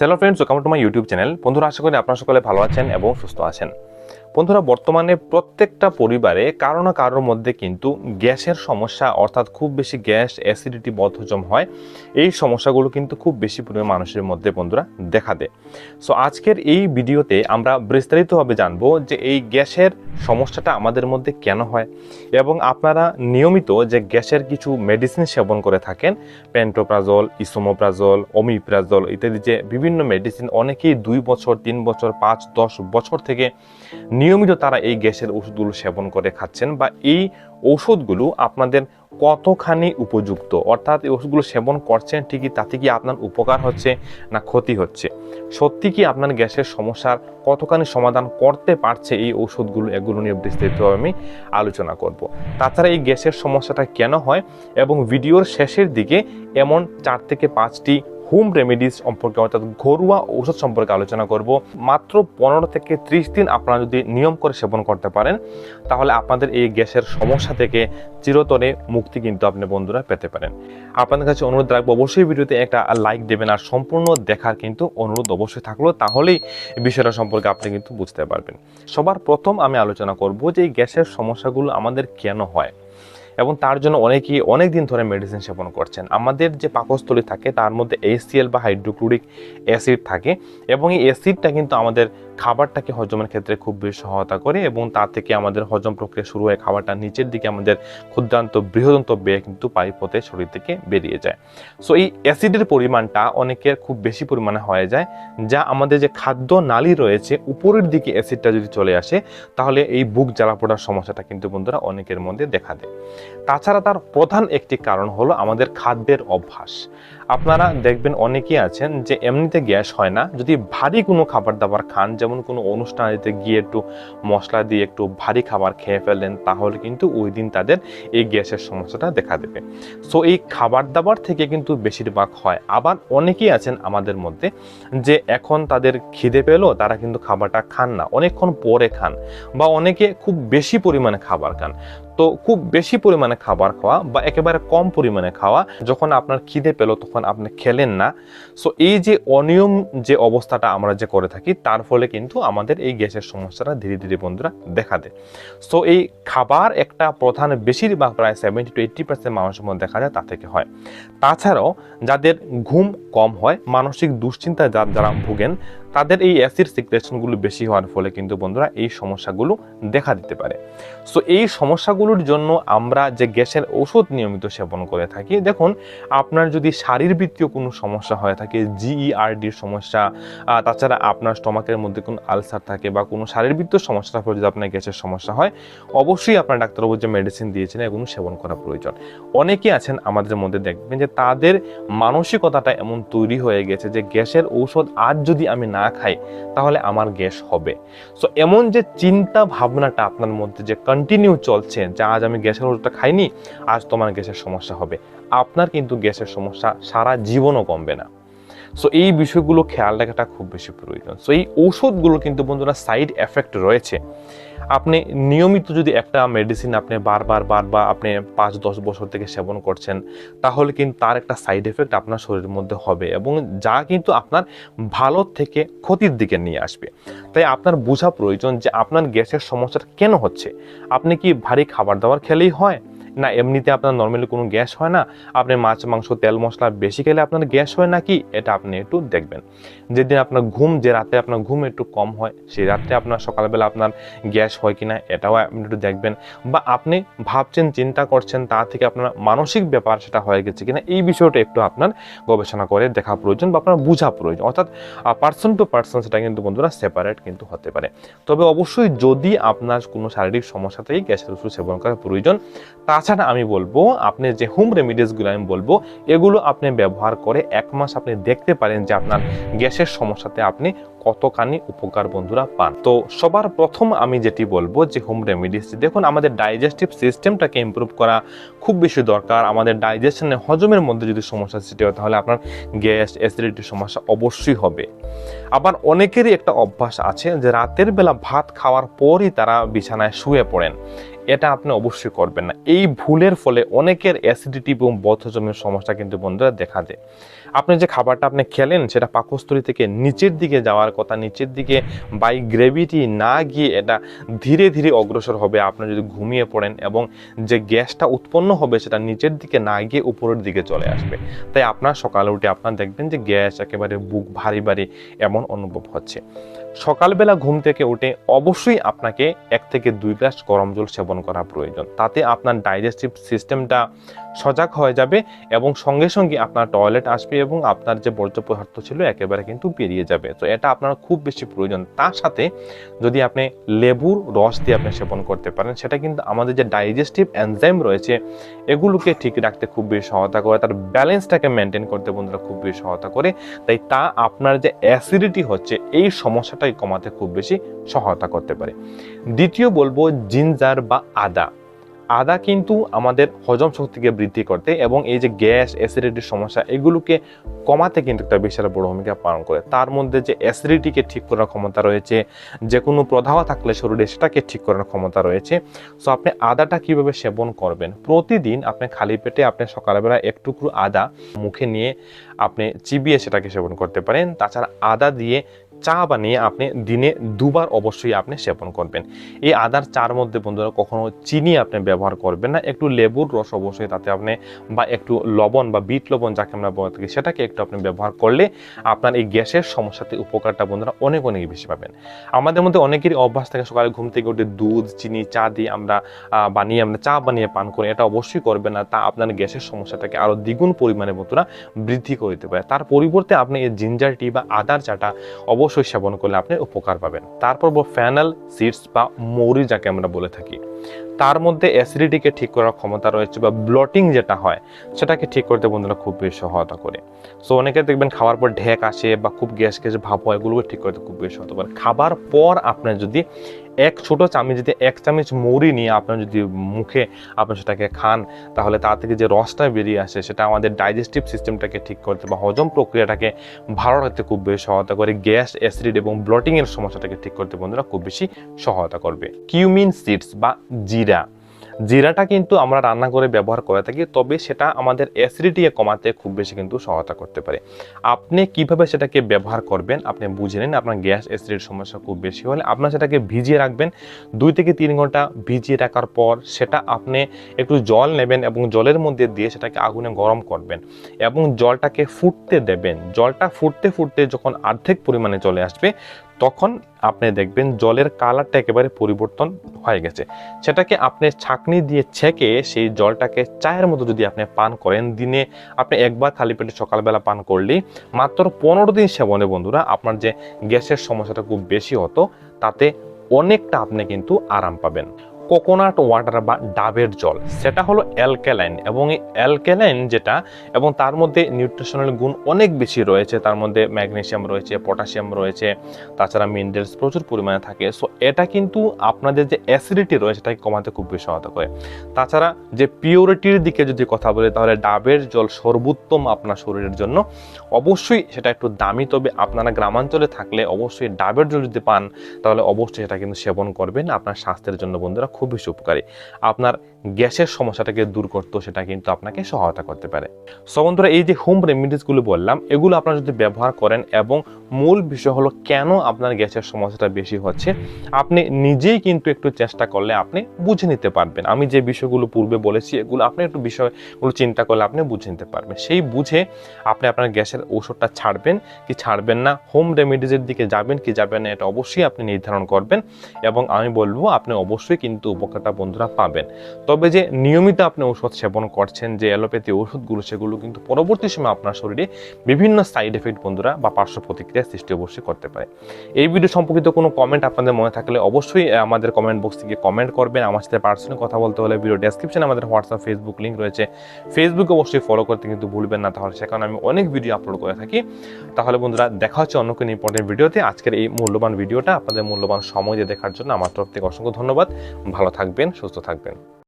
Hello friends welcome to my YouTube channel বন্ধুরা, আশা করি আপনারা সকলে ভালো আছেন এবং সুস্থ আছেন। বন্ধুরা, বর্তমানে প্রত্যেকটা পরিবারে কারও না কারোর মধ্যে কিন্তু গ্যাসের সমস্যা, অর্থাৎ খুব বেশি গ্যাস অ্যাসিডিটি বদহজম হয়। এই সমস্যাগুলো কিন্তু খুব বেশি পরিমাণে মানুষের মধ্যে বন্ধুরা দেখা দেয়। সো আজকের এই ভিডিওতে আমরা বিস্তারিতভাবে জানব যে এই গ্যাসের সমস্যাটা আমাদের মধ্যে কেন হয় এবং আপনারা নিয়মিত যে গ্যাসের কিছু মেডিসিন সেবন করে থাকেন পেন্টোপ্রাজল ইসোমোপ্রাজল অমিপ্রাজল ইত্যাদি যে বিভিন্ন মেডিসিন অনেকেই দুই বছর, তিন বছর, পাঁচ, দশ বছর থেকে নিয়মিত তারা এই গ্যাসের ওষুধগুলো সেবন করে খাচ্ছেন বা এই ঔষধগুলো আপনাদের কতখানি উপযুক্ত? অর্থাৎ এই ওষুধগুলো সেবন করছেন ঠিকই, তাতে কি আপনার উপকার হচ্ছে না ক্ষতি হচ্ছে? সত্যি কি আপনার গ্যাসের সমস্যার কতখানি সমাধান করতে পারছে এই ওষুধগুলো? এগুলো নিয়ে বিস্তারিতভাবে আমি আলোচনা করব। তাছাড়া এই গ্যাসের সমস্যাটা কেন হয় এবং ভিডিওর শেষের দিকে এমন চার থেকে পাঁচটি হোম রেমেডিস সম্পর্কে, অর্থাৎ ঘরোয়া ঔষধ সম্পর্কে আলোচনা করব। মাত্র পনেরো থেকে ত্রিশ দিন আপনারা যদি নিয়ম করে সেবন করতে পারেন, তাহলে আপনাদের এই গ্যাসের সমস্যা থেকে চিরতরে মুক্তি কিন্তু আপনি বন্ধুরা পেতে পারেন। আপনাদের কাছে অনুরোধ রাখব, অবশ্যই ভিডিওতে একটা লাইক দেবেন আর সম্পূর্ণ দেখার কিন্তু অনুরোধ অবশ্যই থাকল, তাহলেই বিষয়টা সম্পর্কে আপনি কিন্তু বুঝতে পারবেন। সবার প্রথম আমি আলোচনা করব যে এই গ্যাসের সমস্যাগুলো আমাদের কেন হয়। এবং তার জন্য অনেকেই অনেক দিন ধরে মেডিসিন সেবন করছেন। আমাদের যে পাকস্থলী থাকে, তার মধ্যে এসিএল বা হাইড্রোক্লোরিক অ্যাসিড থাকে এবং এই অ্যাসিডটা কিন্তু আমাদের খাবারটাকে হজমের ক্ষেত্রে খুব বেশি সহায়তা করে এবং তা থেকে আমাদের হজম প্রক্রিয়া শুরু হয়ে খাবারটা নিচের দিকে আমাদের ক্ষুদ্রান্ত বৃহদন্ত বেয়ে কিন্তু পাইপ পথে শরীর থেকে বেরিয়ে যায়। সো এই অ্যাসিডের পরিমাণটা অনেকের খুব বেশি পরিমাণে হয়ে যায়, যা আমাদের যে খাদ্য নালী রয়েছে, উপরের দিকে অ্যাসিডটা যদি চলে আসে, তাহলে এই বুক জ্বালা পোড়ার সমস্যাটা কিন্তু বন্ধুরা অনেকের মধ্যে দেখা দেয়। তাছাড়া তার প্রধান একটি কারণ হলো আমাদের খাদ্যের অভ্যাস। আপনারা দেখবেন অনেকেই আছেন যে এমনিতে গ্যাস হয় না। যদি ভারী কোনো খাবার দাবার খান, যেমন কোনো অনুষ্ঠানেতে গিয়ে একটু মশলা দিয়ে একটু ভারী খাবার খেয়ে ফেলেন, তাহলে কিন্তু ওই দিন তাদের এই গ্যাসের সমস্যাটা দেখা দেবে। সো এই খাবার দাবার থেকে কিন্তু বেশিরভাগ হয়। আবার অনেকেই আছেন আমাদের মধ্যে যে এখন তাদের খিদে পেল তারা কিন্তু খাবারটা খান না। অনেকক্ষণ পরে খান বা অনেকে খুব বেশি পরিমাণে খাবার খান। তো খুব বেশি পরিমাণে খাবার খাওয়া বা একেবারে কম পরিমাণে খাওয়া যখন আপনার খিদে পেল তখন আপনি খেলেন না। সো এই যে অনিয়ম যে অবস্থাটা আমরা যে করে থাকি, তার ফলে কিন্তু আমাদের এই গ্যাসের সমস্যাটা ধীরে ধীরে বন্ধুরা দেখা দেয়। সো এই খাবার একটা প্রধান বেশিরভাগ প্রায় সেভেন্টি টু এইট্টি পার্সেন্ট মানুষের মধ্যে দেখা যায় তা থেকে হয়। তাছাড়াও যাদের ঘুম কম হয়, মানসিক দুশ্চিন্তায় যা- যারা ভুগেন তাদের এই অ্যাসিড সিক্রেশনগুলো বেশি হওয়ার ফলে কিন্তু বন্ধুরা এই সমস্যাগুলো দেখা দিতে পারে। সো এই সমস্যাগুলোর জন্য আমরা যে গ্যাসের ওষুধ নিয়মিত সেবন করে থাকি, দেখুন, আপনার যদি শারীরবৃত্তীয় কোনো সমস্যা হয়ে থাকে জিইআরডির সমস্যা তাছাড়া আপনার স্টমাকের মধ্যে কোনো আলসার থাকে বা কোনো শারীরবৃত্তীয় সমস্যার ফলে যদি আপনার গ্যাসের সমস্যা হয়, অবশ্যই আপনার ডাক্তারবাবু যে মেডিসিন দিয়েছেন, এগুলো সেবন করা প্রয়োজন। অনেকেই আছেন আমাদের মধ্যে দেখবেন যে তাদের মানসিকতাটা এমন তৈরি হয়ে গেছে যে গ্যাসের ঔষধ আজ যদি আমি না খাই, তাহলে আমার গ্যাস হবে। সো এমন যে চিন্তা ভাবনাটা আপনার মধ্যে যে কন্টিনিউ চলছে যে আজ আমি গ্যাসের ওষুধটা খাইনি, আজ তোমার গ্যাসের সমস্যা হবে। আপনার কিন্তু গ্যাসের সমস্যা সারা জীবনও কমবে না। সো এই বিষয়গুলো খেয়াল রাখাটা খুব বেশি প্রয়োজন। সো এই ওষুধগুলো কিন্তু বন্ধুরা সাইড এফেক্ট রয়েছে। আপনি নিয়মিত যদি একটা মেডিসিন আপনি বারবার বারবার আপনি পাঁচ, দশ বছর থেকে সেবন করছেন, তাহলে কিন্তু তার একটা সাইড এফেক্ট আপনার শরীরের মধ্যে হবে এবং যা কিন্তু আপনার ভালো থেকে ক্ষতির দিকে নিয়ে আসবে। তাই আপনার বোঝা প্রয়োজন যে আপনার গ্যাসের সমস্যাটা কেন হচ্ছে? আপনি কি ভারী খাবার দাবার খেলেই হয়? না, এমনিতে আপনার নর্মালি কোনো গ্যাস হয় না। আপনি মাছ, মাংস, তেল, মশলা বেশি খেলে আপনার গ্যাস হয় নাকি, এটা আপনি একটু দেখবেন। যেদিন আপনার ঘুম, যে রাতে আপনার ঘুম একটু কম হয়, সেই রাত্রে আপনার সকালবেলা আপনার গ্যাস হয় কি না এটাও আপনি একটু দেখবেন। বা আপনি ভাবছেন, চিন্তা করছেন, তা থেকে আপনার মানসিক ব্যাপার সেটা হয়ে গেছে কিনা, এই বিষয়টা একটু আপনার গবেষণা করে দেখা প্রয়োজন বা আপনার বোঝা প্রয়োজন। অর্থাৎ পার্সন টু পার্সন সেটা কিন্তু বন্ধুরা সেপারেট কিন্তু হতে পারে। তবে অবশ্যই যদি আপনার কোনো শারীরিক সমস্যা থেকে, গ্যাসের ওষুধ সেবন করা প্রয়োজন, তাছাড়া আমি বলব, আপনি যে হোম রেমিডিসগুলো আমি বলব, এগুলো আপনি ব্যবহার করে এক মাস আপনি দেখতে পারেন যে আপনার গ্যাসের সমস্যাতে আপনি কতখানি উপকার বন্ধুরা পান। তো সবার প্রথম আমি যেটি বলব যে হোম রেমিডিস দেখুন আমাদের ডাইজেস্টিভ সিস্টেমটাকে ইমপ্রুভ করা খুব বেশি দরকার। আমাদের ডাইজেশনে হজমের মধ্যে যদি সমস্যা সৃষ্টি হয়, তাহলে আপনার গ্যাস অ্যাসিডিটির সমস্যা অবশ্যই হবে। আবার অনেকেরই একটা অভ্যাস আছে যে রাতের বেলা ভাত খাওয়ার পরই তারা বিছানায় শুয়ে পড়েন। এটা আপনি অবশ্যই করবেন না। এই ভুলের ফলে অনেকের অ্যাসিডিটি এবং বদহজমের সমস্যা কিন্তু বন্ধুরা দেখা দেয়। আপনি যে খাবারটা আপনি খেলেন, সেটা পাকস্থলী থেকে নিচের দিকে যাওয়ার কথা, নিচের দিকে বাই গ্রেভিটি না গিয়ে এটা ধীরে ধীরে অগ্রসর হবে। আপনি যদি ঘুমিয়ে পড়েন এবং যে গ্যাসটা উৎপন্ন হবে, সেটা নিচের দিকে না গিয়ে উপরের দিকে চলে আসবে। তাই আপনার সকালে উঠে আপনার দেখবেন যে গ্যাস একেবারে বুক ভারী ভারী এমন অনুভব হচ্ছে। সকালবেলা ঘুম থেকে উঠে অবশ্যই আপনাকে এক থেকে দুই গ্লাস গরম জল সেবন করা প্রয়োজন। তাতে আপনার ডাইজেস্টিভ সিস্টেমটা সজাগ হয়ে যাবে এবং সঙ্গে সঙ্গে আপনার টয়লেট আসবে এবং আপনার যে বর্জ্য পদার্থ ছিল একেবারে কিন্তু বেরিয়ে যাবে। তো এটা আপনার খুব বেশি প্রয়োজন। তার সাথে যদি আপনি লেবুর রস দিয়ে আপনি সেবন করতে পারেন, সেটা কিন্তু আমাদের যে ডাইজেস্টিভ এনজাইম রয়েছে, এগুলোকে ঠিক রাখতে খুব বেশি সহায়তা করে। তার ব্যালেন্সটাকে মেনটেন করতে বন্ধুরা খুব বেশি সহায়তা করে। তাই তা আপনার যে অ্যাসিডিটি হচ্ছে, এই সমস্যাটাই কমাতে খুব বেশি সহায়তা করতে পারে। দ্বিতীয় বলব জিঞ্জার বা আদা। আদা কিন্তু আমাদের হজম শক্তিকে বৃদ্ধি করতে এবং এই যে গ্যাস, অ্যাসিডিটির সমস্যা, এগুলোকে কমাতে কিন্তু একটা বিশাল বড় ভূমিকা পালন করে। তার মধ্যে যে অ্যাসিডিটিকে ঠিক করার ক্ষমতা রয়েছে যে কোনো প্রদাহ থাকলে শরীরে সেটাকে ঠিক করার ক্ষমতা রয়েছে। সো আপনি আদাটা কীভাবে সেবন করবেন? প্রতিদিন আপনি খালি পেটে আপনি সকালবেলা একটুকরো আদা মুখে নিয়ে আপনি চিবিয়ে সেটাকে সেবন করতে পারেন। তাছাড়া আদা দিয়ে চা বানিয়ে আপনি দিনে দুবার অবশ্যই আপনি সেবন করবেন। এই আদার চার মধ্যে বন্ধুরা কখনো চিনি আপনি ব্যবহার করবেন না, একটু লেবুর রস অবশ্যই তাতে আপনি বা একটু লবণ বা বিট লবণ যাকে আমরা বলে থাকি, সেটাকে একটু আপনি ব্যবহার করলে আপনার এই গ্যাসের সমস্যাতে উপকারটা বন্ধুরা অনেক অনেক বেশি পাবেন। আমাদের মধ্যে অনেকেরই অভ্যাস থাকে সকালে ঘুম থেকে উঠে দুধ, চিনি, চা দিয়ে আমরা বানিয়ে আমরা চা বানিয়ে পান করি এটা অবশ্যই করবেন না, তা আপনার গ্যাসের সমস্যাটাকে আরও দ্বিগুণ পরিমাণে বন্ধুরা বৃদ্ধি করে দিতে পারে। তার পরিবর্তে আপনি এই জিঞ্জার টি বা আদার চাটা অবশ্যই সেবন করলে আপনি উপকার পাবেন। তারপর ফ্যানাল সিডস বা মৌরি যাকে আমরা বলে থাকি। তার মধ্যে অ্যাসিডিটিকে ঠিক করার ক্ষমতা রয়েছে বা ব্লটিং যেটা হয়, সেটাকে ঠিক করতে বন্ধুরা খুব বেশি সহায়তা করে। সো অনেকে দেখবেন খাওয়ার পর ঢেক আসে বা খুব গ্যাস গ্যাস ভাব হয়, এগুলোকে ঠিক করতে খুব বেশি সহায়তা করে। খাবার পর আপনার যদি এক ছোট চামচ, যদি এক চামচ মৌরি নিয়ে আপনার যদি মুখে আপনি সেটাকে খান, তাহলে তা থেকে যে রসটা বেরিয়ে আসে, সেটা আমাদের ডাইজেস্টিভ সিস্টেমটাকে ঠিক করতে বা হজম প্রক্রিয়াটাকে ভালো রাখতে খুব বেশি সহায়তা করে, গ্যাস, অ্যাসিড এবং ব্লটিংয়ের সমস্যাটাকে ঠিক করতে বন্ধুরা খুব বেশি সহায়তা করবে। কিউমিন সিডস বা জিরা। জিরাটা কিন্তু আমরা রান্না করে ব্যবহার করে থাকি, তবে সেটা আমাদের অ্যাসিডিটি কমাতে খুব বেশি কিন্তু সহায়তা করতে পারে। আপনি কীভাবে সেটাকে ব্যবহার করবেন, আপনি বুঝে নিন। আপনার গ্যাস অ্যাসিডির সমস্যা খুব বেশি হলে আপনার সেটাকে ভিজিয়ে রাখবেন। দুই থেকে তিন ঘণ্টা ভিজিয়ে রাখার পর সেটা আপনি একটু জল নেবেন এবং জলের মধ্যে দিয়ে সেটাকে আগুনে গরম করবেন এবং জলটাকে ফুটতে দেবেন। জলটা ফুটতে ফুটতে যখন অর্ধেক পরিমাণে চলে আসবে তখন আপনি দেখবেন জলের কালারটা একেবারে পরিবর্তন হয়ে গেছে। সেটাকে আপনি ছাঁকনি দিয়ে ছেঁকে সেই জলটাকে চায়ের মতো যদি আপনি পান করেন, দিনে আপনি একবার খালি পেটে সকালবেলা পান করলেই মাত্র পনেরো দিন সেবনে বন্ধুরা আপনার যে গ্যাসের সমস্যাটা খুব বেশি হতো, তাতে অনেকটা আপনি কিন্তু আরাম পাবেন। কোকোনাট ওয়াটার বা ডাবের জল। সেটা হলো অ্যালকালাইন এবং এই অ্যালকালাইন যেটা, এবং তার মধ্যে নিউট্রিশনাল গুণ অনেক বেশি রয়েছে। তার মধ্যে ম্যাগনেশিয়াম রয়েছে, পটাশিয়াম রয়েছে, তাছাড়া মিনারেলস প্রচুর পরিমাণে থাকে। সো এটা কিন্তু আপনাদের যে অ্যাসিডিটি রয়েছে সেটাকে কমাতে খুব বেশি সহায়তা করে। তাছাড়া যে পিওরিটির দিকে যদি কথা বলি, তাহলে ডাবের জল সর্বোত্তম আপনার শরীরের জন্য। অবশ্যই সেটা একটু দামি, তবে আপনারা গ্রামাঞ্চলে থাকলে অবশ্যই ডাবের জল যদি পান, তাহলে অবশ্যই সেটা কিন্তু সেবন করবেন। আপনার স্বাস্থ্যের জন্য বন্ধুরা খুব বেশি উপকারী। আপনার গ্যাসের সমস্যাটাকে দূর করতেও সেটা কিন্তু আপনাকে সহায়তা করতে পারে। সো বন্ধুরা, এই যে হোম রেমিডিসগুলো বললাম, এগুলো আপনারা যদি ব্যবহার করেন এবং মূল বিষয় হলো কেন আপনার গ্যাসের সমস্যাটা বেশি হচ্ছে, আপনি নিজেই কিন্তু একটু চেষ্টা করলে আপনি বুঝে নিতে পারবেন। আমি যে বিষয়গুলো পূর্বে বলেছি, এগুলো আপনি একটু বিষয়গুলো চিন্তা করলে আপনি বুঝে নিতে পারবেন। সেই বুঝে আপনি আপনার গ্যাসের ঔষধটা ছাড়বেন কি ছাড়বেন না হোম রেমিডিজের দিকে যাবেন কি যাবেন না, এটা অবশ্যই আপনি নির্ধারণ করবেন এবং আমি বলব আপনি অবশ্যই কিন্তু উপকারটা বন্ধুরা পাবেন। তবে যে নিয়মিত আপনি ওষুধ সেবন করছেন, যে অ্যালোপ্যাথি ওষুধগুলো সেগুলো কিন্তু পরবর্তী সময় আপনার শরীরে বিভিন্ন সাইড এফেক্ট বন্ধুরা বা পার্শ্ব প্রতিক্রিয়া সৃষ্টি অবশ্যই করতে পারে। এই ভিডিও সম্পর্কিত কোনো কমেন্ট আপনাদের মনে থাকলে অবশ্যই আমাদের কমেন্ট বক্স থেকে কমেন্ট করবেন। আমার সাথে পার্সোনালি কথা বলতে হলে ভিডিও ডেসক্রিপশনে আমাদের হোয়াটসঅ্যাপ ফেসবুক লিঙ্ক রয়েছে। ফেসবুকে অবশ্যই ফলো করতে কিন্তু ভুলবেন না। তাহলে সেখানে আমি অনেক ভিডিও আপলোড করে থাকি। তাহলে বন্ধুরা, দেখা হচ্ছে অন্য কোনো ইম্পর্টেন্ট ভিডিওতে আজকের এই মূল্যবান ভিডিওটা আপনাদের মূল্যবান সময় দিয়ে দেখার জন্য আমার তরফ থেকে অসংখ্য ধন্যবাদ। ভালো থাকবেন, সুস্থ থাকবেন।